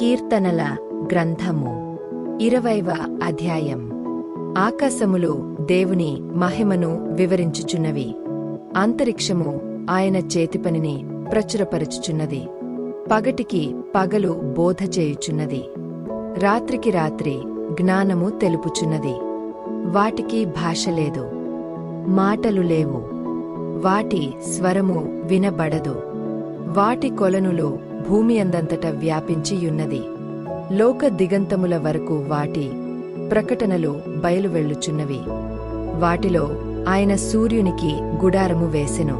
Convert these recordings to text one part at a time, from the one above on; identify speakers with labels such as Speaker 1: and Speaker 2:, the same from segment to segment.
Speaker 1: కీర్తనల గ్రంథము. ఇరవైవ అధ్యాయం. ఆకాశములు దేవుని మహిమను వివరించుచున్నవి. అంతరిక్షము ఆయన చేతిపనిని ప్రచురపరచుచున్నది. పగటికి పగలు బోధ చేయుచున్నది. రాత్రికి రాత్రి జ్ఞానము తెలుపుచున్నది. వాటికి భాష లేదు. మాటలు లేవు. వాటి స్వరము వినబడదు. వాటి కొలనులు భూమి అందంతట వ్యాపించియున్నది. లోక దిగంతముల వరకు వాటి ప్రకటనలు బయలువెళ్ళుచున్నవి. వాటిలో ఆయన సూర్యునికి గుడారము వేసెను.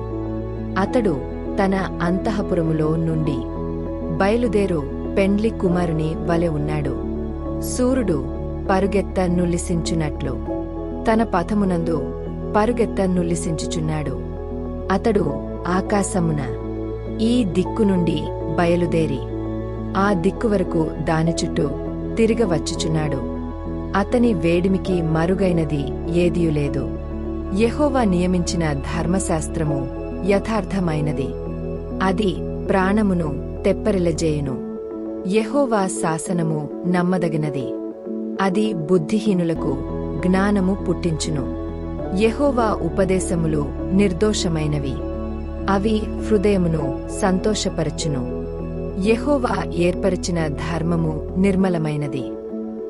Speaker 1: అతడు తన అంతఃపురములో నుండి బయలుదేరు పెండ్లి కుమారుని వలె ఉన్నాడు. సూర్యుడు పరుగెత్త నుల్లిసించునట్లు. తన పథమునందు పరుగెత్త నుల్లిసించుచున్నాడు. అతడు ఆకాశమున ఈ దిక్కు నుండి బయలుదేరి ఆ దిక్కు వరకు దాని చుట్టూ తిరగవచ్చుచున్నాడు అతని వేడిమికి మరుగైనది ఏదియులేదు యహోవా నియమించిన ధర్మశాస్త్రము యథార్థమైనది. అది ప్రాణమును తెప్పరిలజేయును. యహోవా శాసనము నమ్మదగినది. అది బుద్ధిహీనులకు జ్ఞానము పుట్టించును. యహోవా ఉపదేశములు నిర్దోషమైనవి. అవి హృదయమును సంతోషపరచును. యహోవా ఏర్పరిచిన ధర్మము నిర్మలమైనది.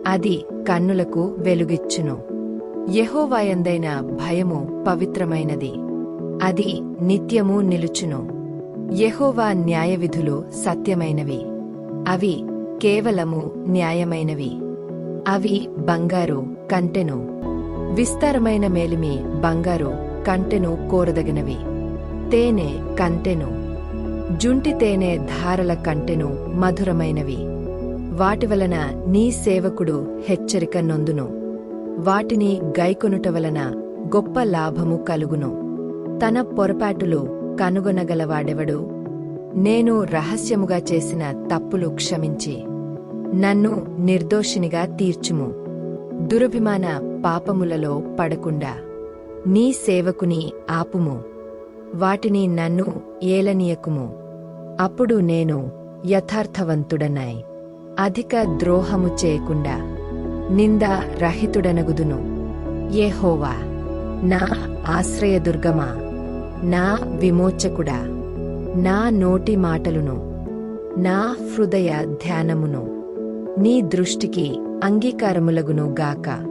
Speaker 1: అది కన్నులకు వెలుగిచ్చును. యహోవాయందైన భయము పవిత్రమైనది. అది నిత్యము నిలుచును. యహోవా న్యాయవిధులు సత్యమైనవి. అవి కేవలము న్యాయమైనవి. అవి బంగారు కంటెను. విస్తారమైన మేలిమి బంగారు కంటెను కోరదగినవి. తేనె కంటెను. జుంటి తేనె ధారల కంటెను మధురమైనవి. వాటి వలన నీ సేవకుడు హెచ్చరిక నొందును. వాటిని గైకొనుట వలన గొప్ప లాభము కలుగును. తన పొరపాటులు కనుగొనగలవాడెవడు? నేను రహస్యముగా చేసిన తప్పులు క్షమించి. నన్ను నిర్దోషినిగా తీర్చుము. దురభిమాన పాపములలో పడకుండా. నీ సేవకుని ఆపుము. వాటిని నన్ను ఏలనీయకుము. అప్పుడు నేను యథార్థవంతుడనై అధిక ద్రోహము చేయకుండా నింద రహితుడనగుదును. ఏహోవా నా ఆశ్రయదుర్గమా నా విమోచకుడా నా నోటి మాటలును నా హృదయ ధ్యానమును నీ దృష్టికి అంగీకారములగును గాక.